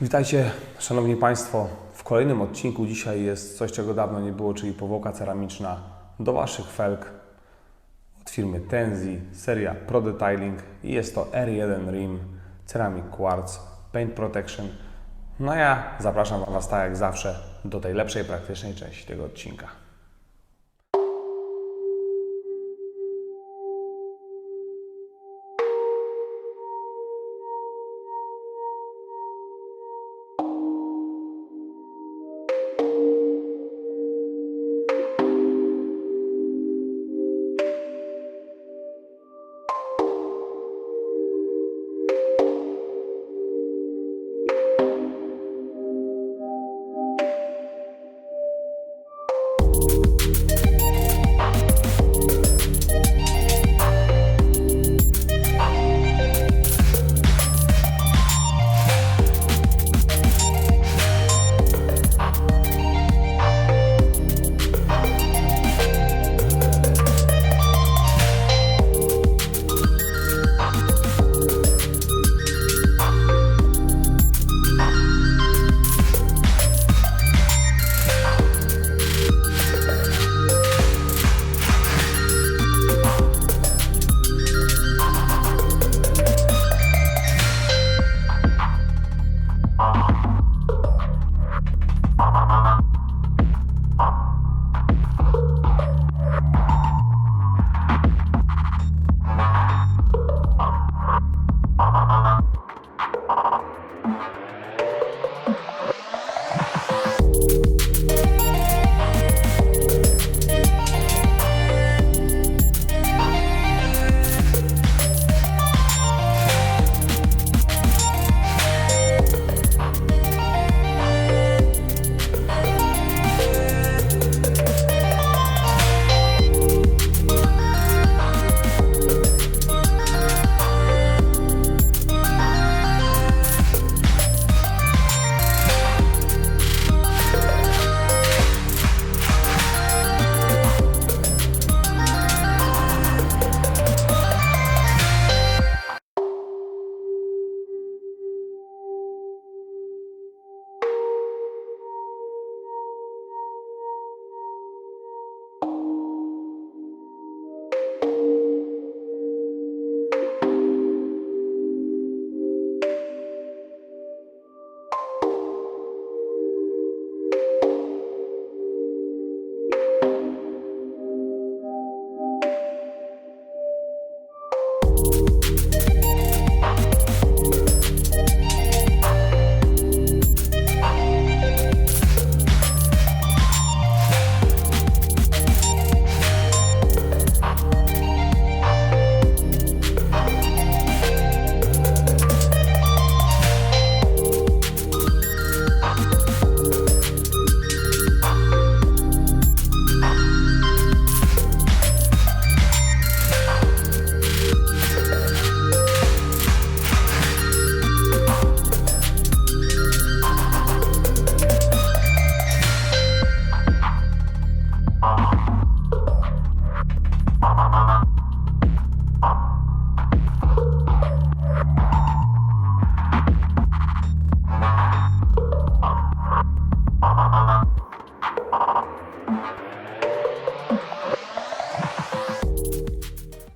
Witajcie, Szanowni Państwo. W kolejnym odcinku dzisiaj jest coś, czego dawno nie było, czyli powłoka ceramiczna do Waszych felg od firmy Tenzi, seria Pro Detailing i jest to R1 Rim Ceramic Quartz Paint Protection. No ja zapraszam Was tak jak zawsze do tej lepszej, praktycznej części tego odcinka.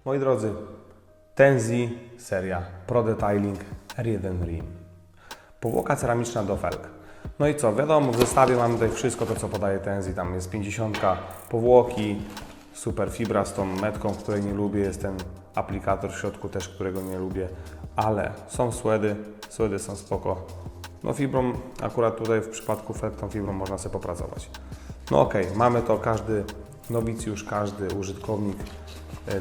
Moi drodzy, Tenzi seria Pro Detailing R1 Rim. Powłoka ceramiczna do felg. No i co, wiadomo, w zestawie mamy tutaj wszystko to, co podaje Tenzi. Tam jest 50 powłoki, super fibra z tą metką, której nie lubię, jest ten aplikator w środku też, którego nie lubię, ale są słedy, słedy są spoko. No fibrą, akurat tutaj w przypadku felg tą fibrą można sobie popracować. No okej, mamy to, każdy nowicjusz, każdy użytkownik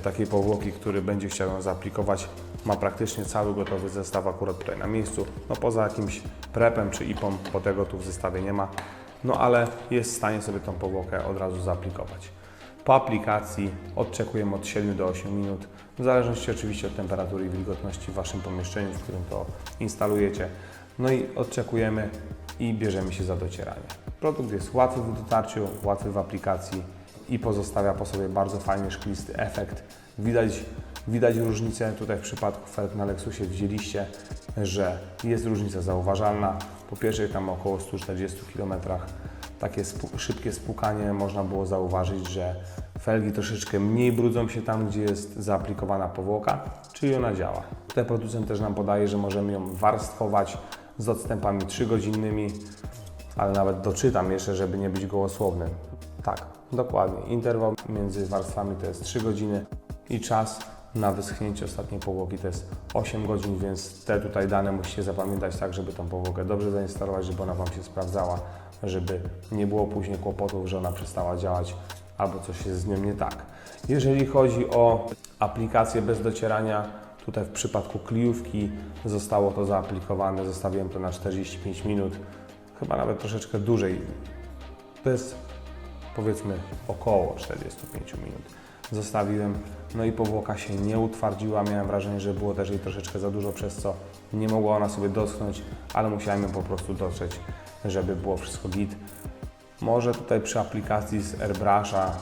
takiej powłoki, który będzie chciał ją zaaplikować, ma praktycznie cały gotowy zestaw akurat tutaj na miejscu. No poza jakimś prepem czy ipą, bo tego tu w zestawie nie ma. No ale jest w stanie sobie tą powłokę od razu zaaplikować. Po aplikacji odczekujemy od 7 do 8 minut, w zależności oczywiście od temperatury i wilgotności w Waszym pomieszczeniu, w którym to instalujecie. No i odczekujemy i bierzemy się za docieranie. Produkt jest łatwy w dotarciu, łatwy w aplikacji i pozostawia po sobie bardzo fajny, szklisty efekt. Widać, widać różnicę tutaj w przypadku felg na Lexusie widzieliście, że jest różnica zauważalna. po pierwszych tam około 140 km takie spu- szybkie spłukanie można było zauważyć, że felgi troszeczkę mniej brudzą się tam, gdzie jest zaaplikowana powłoka, czyli ona działa. Tutaj producent też nam podaje, że możemy ją warstwować z odstępami 3-godzinnymi, ale nawet doczytam jeszcze, żeby nie być gołosłownym. Tak, dokładnie. Interwał między warstwami to jest 3 godziny i czas na wyschnięcie ostatniej powłoki to jest 8 godzin, więc te tutaj dane musicie zapamiętać tak, żeby tą powłokę dobrze zainstalować, żeby ona Wam się sprawdzała, żeby nie było później kłopotów, że ona przestała działać albo coś jest z nią nie tak. Jeżeli chodzi o aplikację bez docierania, tutaj w przypadku kliówki zostało to zaaplikowane, zostawiłem to na 45 minut, chyba nawet troszeczkę dłużej. To jest powiedzmy około 45 minut. Zostawiłem, no i powłoka się nie utwardziła. Miałem wrażenie, że było też jej troszeczkę za dużo, przez co nie mogła ona sobie doschnąć, ale musiałem ją po prostu dotrzeć, żeby było wszystko git. Może tutaj przy aplikacji z Airbrusha,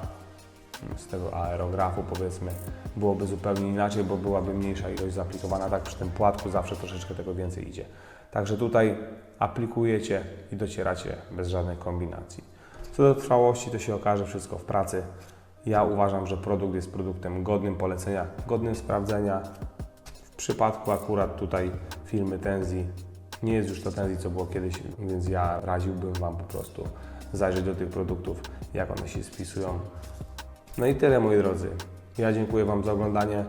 z tego aerografu powiedzmy, byłoby zupełnie inaczej, bo byłaby mniejsza ilość zaaplikowana. Tak przy tym płatku zawsze troszeczkę tego więcej idzie. Także tutaj aplikujecie i docieracie bez żadnej kombinacji. Co do trwałości, to się okaże wszystko w pracy. Ja uważam, że produkt jest produktem godnym polecenia, godnym sprawdzenia. W przypadku akurat tutaj firmy Tenzi nie jest już to Tenzi, co było kiedyś, więc ja radziłbym Wam po prostu zajrzeć do tych produktów, jak one się spisują. No i tyle, moi drodzy. Ja dziękuję Wam za oglądanie.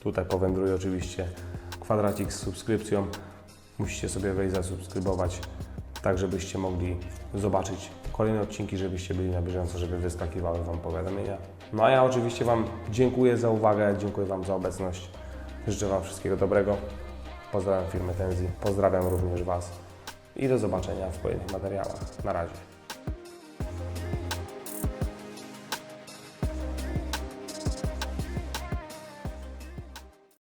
Tutaj powędruje oczywiście kwadracik z subskrypcją. Musicie sobie wejść, zasubskrybować, tak żebyście mogli zobaczyć kolejne odcinki, żebyście byli na bieżąco, żeby wyskakiwały Wam powiadomienia. No a ja oczywiście Wam dziękuję za uwagę, dziękuję Wam za obecność. Życzę Wam wszystkiego dobrego. Pozdrawiam firmę Tenzi, pozdrawiam również Was i do zobaczenia w kolejnych materiałach. Na razie.